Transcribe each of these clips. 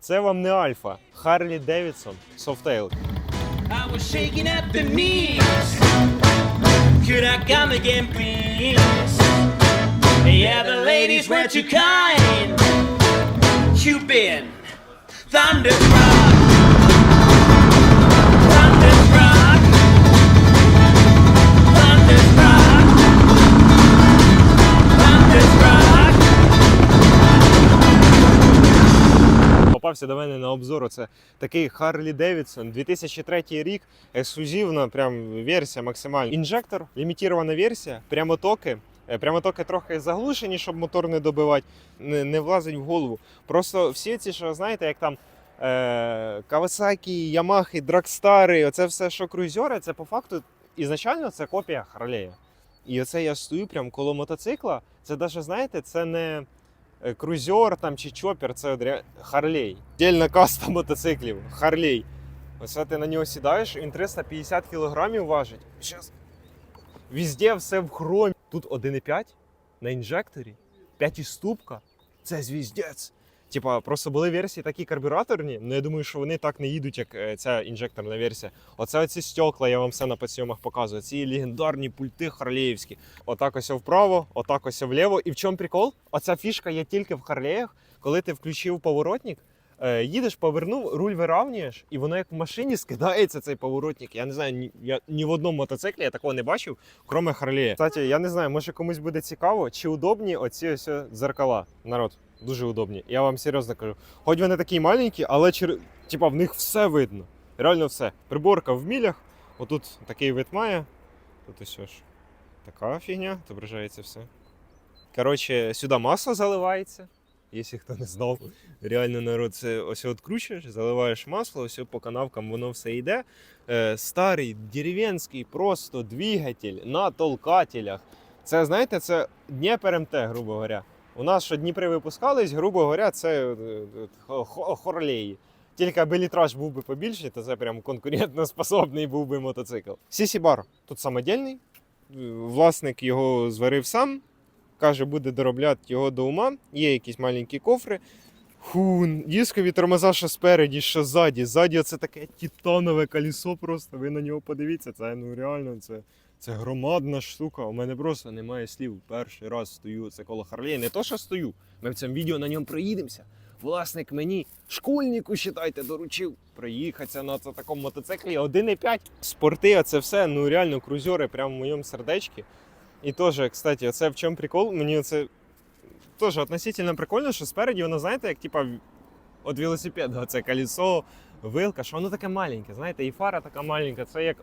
Це вам не Альфа. Харлі Девідсон Softail. I was shaking at the knees. Could I come again, please? Yeah, the ladies were too kind. Cupid, thunderstruck, thunderstruck, Попався до мене на обзор. Це такий Харлі Девідсон, 2003 рік, ексклюзивна, прям версія максимальна. Інжектор, лімітована версія, прямотоки. Е, Прямотоки трохи заглушені, щоб мотор не добивати, не, не влазить в голову. Просто всі ці, що знаєте, як там Кавасакі, Ямахи, Драгстари, оце все, що круїзери, це по факту ізначально це копія Харлея. І оце я стою прямо коло мотоцикла. Це навіть, знаєте, це не е, крузер там чи чопер, це Харлей. Дільна каста мотоциклів. Харлей. Оце ти на нього сідаєш, він 350 кілограмів важить. Щас. Візде все в хромі. Тут 1,5 на інжекторі, 5 ступка. Це звіздець. Типа, просто були версії такі карбюраторні, але я думаю, що вони так не їдуть, як е, ця інжекторна версія. Оце оці стекла, я вам все на підсйомах показую. Ці легендарні пульти харлеївські. Отак ось вправо, отак ось вліво. І в чому прикол? Оця фішка є тільки в харлеях, коли ти включив поворотник. Е, Їдеш, повернув, руль виравнюєш, і воно як в машині скидається цей поворотник. Я не знаю, ні, я ні в одному мотоциклі я такого не бачив, кроме Харлея. Кстати, я не знаю, може комусь буде цікаво, чи удобні оці ось дзеркала. Народ, дуже удобні. Я вам серйозно кажу. Хоч вони такі маленькі, але чер... типа, в них все видно. Реально все. Приборка в мілях. Отут такий вид має. Тут ось ж така фігня, відображається все. Коротше, сюди масло заливається. Якщо хто не знав, реально народ, це ось відкручуєш, заливаєш масло, ось по канавкам воно все йде. Е, старий дерев'янський просто двигатель на толкателях. Це знаєте, це Дніпр МТ, грубо говоря. У нас що Дніпри випускались, грубо говоря, це е, е, хо- хо- хорлеї. Тільки аби літраж був би побільше, то це прям конкурентно способний був би мотоцикл. Сісі бар тут самодільний. Власник його зварив сам. Каже, буде доробляти його до ума. Є якісь маленькі кофри. Фу, дискові тормоза, що спереді, що ззаді. Ззаді це таке титанове колесо просто. Ви на нього подивіться. Це ну реально, це, це громадна штука. У мене просто немає слів. Перший раз стою це коло Харлея. Не то, що стою. Ми в цьому відео на ньому проїдемося. Власник мені, школьнику, считайте, доручив проїхатися на такому мотоциклі 1,5. Спорти, а це все, ну реально крузери прямо в моєму сердечці. І теж, кстати, оце в чому прикол, мені це теж относительно прикольно, що спереді воно, знаєте, як типа от велосипеда, це колесо, вилка, що воно таке маленьке, знаєте, і фара така маленька, це як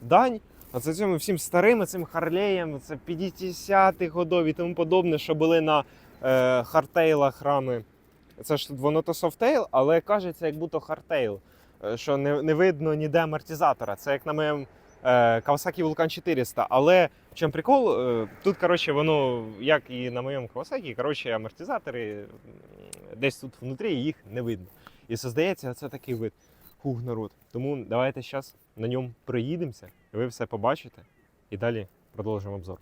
дань. А це цьому всім старим цим Харлеєм, це 50-х годов і тому подобне, що були на е, хартейлах рами. Це ж воно то софтейл, але кажеться, як будто хардтейл, е, що не, не видно ніде амортизатора. Це як на моєму Kawasaki Vulcan 400. Але в чому прикол? Е, Тут, коротше, воно, як і на моєму Kawasaki, коротше, амортизатори десь тут внутрі їх не видно. І здається, це такий вид. Хух, народ. Тому давайте зараз на ньому проїдемося, ви все побачите. І далі продовжимо обзор.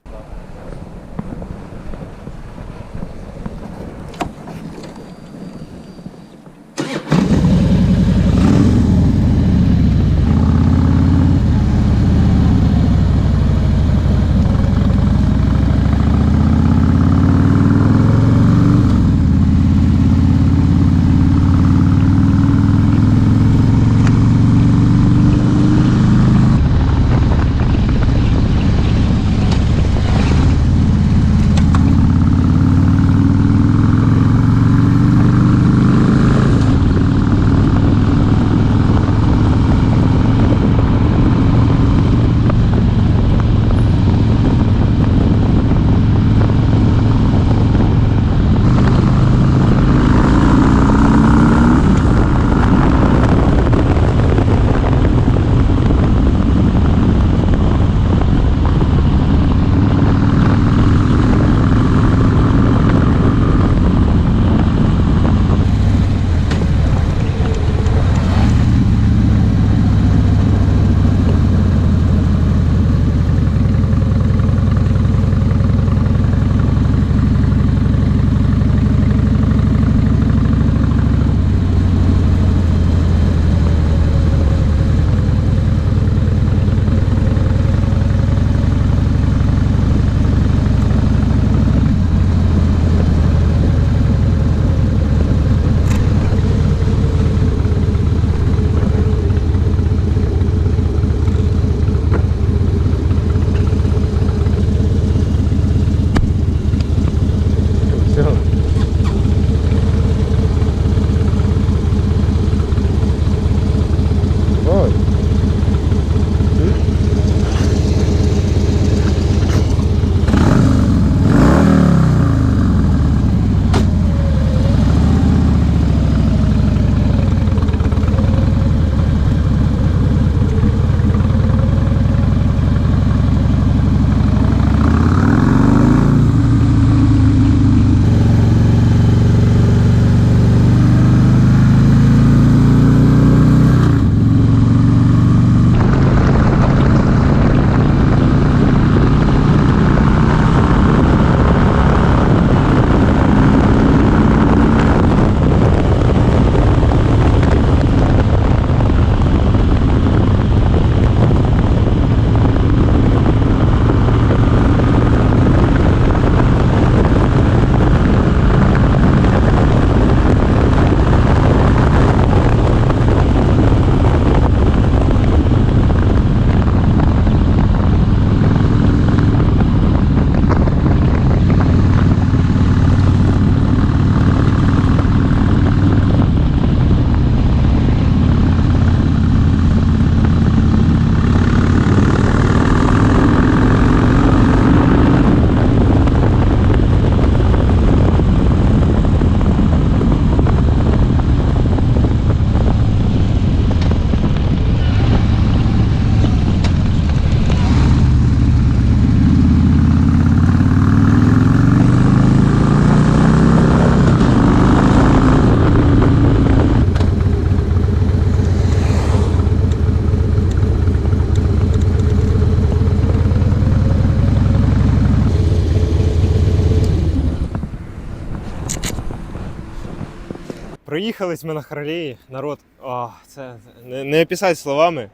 Проїхались ми на Харлеї, народ. О, це не, не описати словами.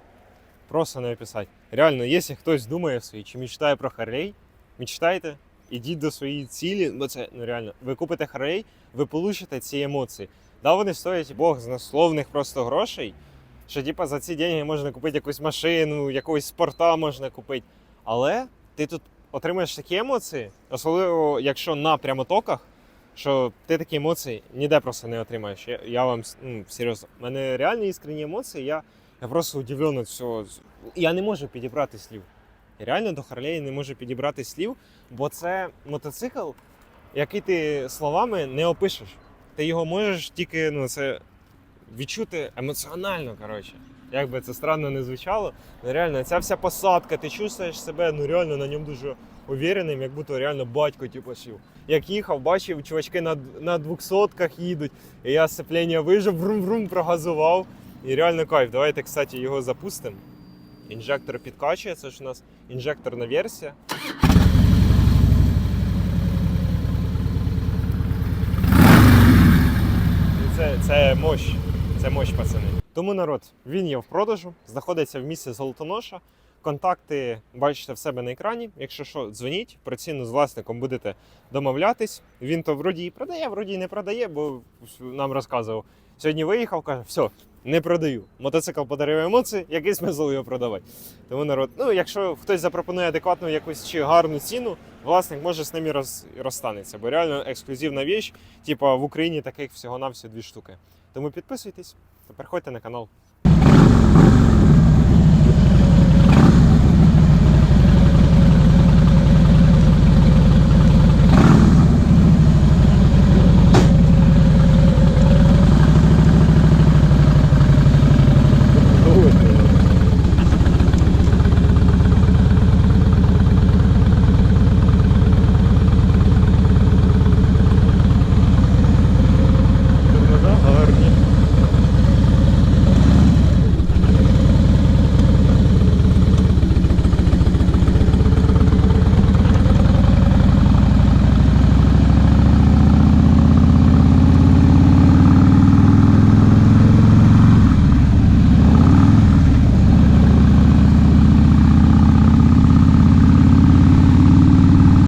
Просто не описати. Реально, якщо хтось думає собі, чи мечтає про Харлей, мечтайте, ідіть до своєї цілі, бо це ну реально. Ви купите Харлей, ви получите ці емоції. Да, вони стоять Бог знословних просто грошей. Що типа за ці деньги можна купити якусь машину, якогось спорта можна купити. Але ти тут отримаєш такі емоції, особливо якщо на прямотоках, що ти такі емоції ніде просто не отримаєш. Я, я вам ну, серйозно, в мене реальні іскренні емоції, я, я просто удивлений від всього. Я не можу підібрати слів. Я реально до Харлеї не можу підібрати слів, бо це мотоцикл, який ти словами не опишеш. Ти його можеш тільки ну, це відчути емоціонально, коротше. Як би це странно не звучало, ну реально, ця вся посадка, ти чувствуєш себе ну реально на ньому дуже увереним, як будто реально батько типу, сів. Як їхав, бачив, чувачки на, на двохсотках їдуть, і я сцеплення вижив, врум-врум прогазував. І реально кайф. Давайте, кстати, його запустимо. Інжектор підкачує, це ж у нас інжекторна версія. І Це, це мощь. Це мощь, пацани. Тому народ, він є в продажу, знаходиться в місті Золотоноша. Контакти бачите в себе на екрані. Якщо що, дзвоніть, про ціну з власником будете домовлятись. Він то вроді і продає, вроді і не продає, бо нам розказував. Сьогодні виїхав, каже, все, не продаю. Мотоцикл подарив емоції, який смисл його продавати. Тому народ, ну якщо хтось запропонує адекватну якусь чи гарну ціну, власник може з ними роз, розстанеться. Бо реально ексклюзивна віч, типа в Україні таких всього-навсього дві штуки. Тому підписуйтесь та переходьте на канал.